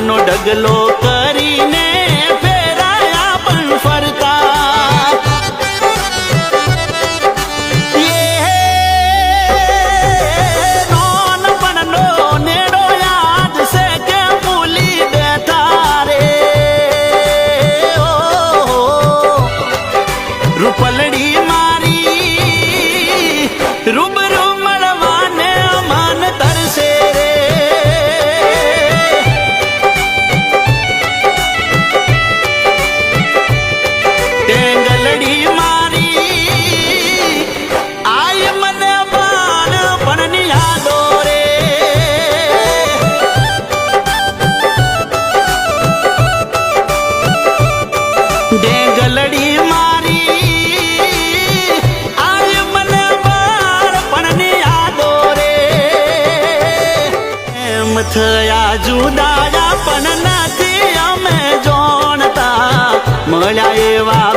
નો ડગલો કરીને ડેગલડી મારી. આજ મને બાળપણની યાદો રે. એમ થયા જુદાયા પણ નથી અમે જોણતા. મળ્યા એવા